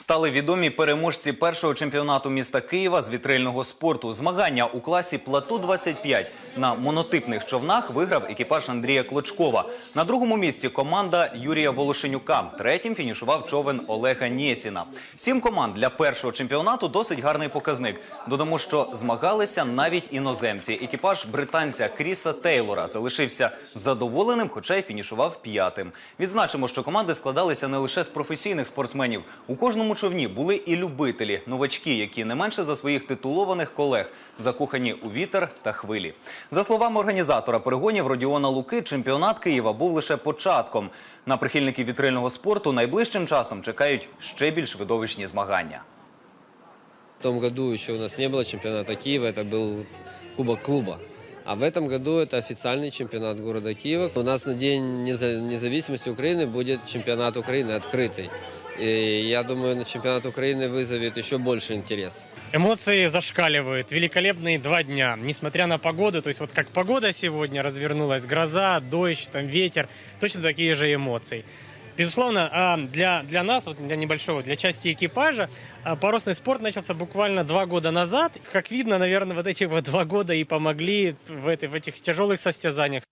Стали відомі переможці першого чемпіонату міста Києва з вітрильного спорту. Змагання у класі плату 25 на монотипних човнах виграв екіпаж Андрія Клочкова. На другому місці команда Юрія Волошенюка. Третім фінішував човен Олега Нєсіна. Сім команд для першого чемпіонату досить гарний показник. Додамо, що змагалися навіть іноземці. Екіпаж британця Кріса Тейлора залишився задоволеним, хоча й фінішував п'ятим. Відзначимо, що команди складалися не лише з професійних спортсменів. У кожному човні були і любителі, новачки, які не менше за своїх титулованих колег закохані у вітер та хвилі. За словами організатора перегонів Родіона Луки, чемпіонат Києва був лише початком. На прихильників вітрильного спорту найближчим часом чекають ще більш видовищні змагання. В том году еще у нас не было чемпионата Киева, это был Кубок клуба. А в этом году это официальный чемпионат города Киева. У нас на День неза- независимости Украины будет чемпионат Украины открытый. И я думаю, на чемпионат Украины вызовет еще больше интерес. Эмоции зашкаливают. Великолепные два дня. Несмотря на погоду, то есть вот как погода сегодня развернулась, гроза, дождь, там ветер, точно такие же эмоции. Безусловно, а, для, для нас, вот для небольшого, для части экипажа, а, парусный спорт начался буквально два года назад. Как видно, наверное, вот эти вот два года и помогли в, этой- в этих тяжелых состязаниях.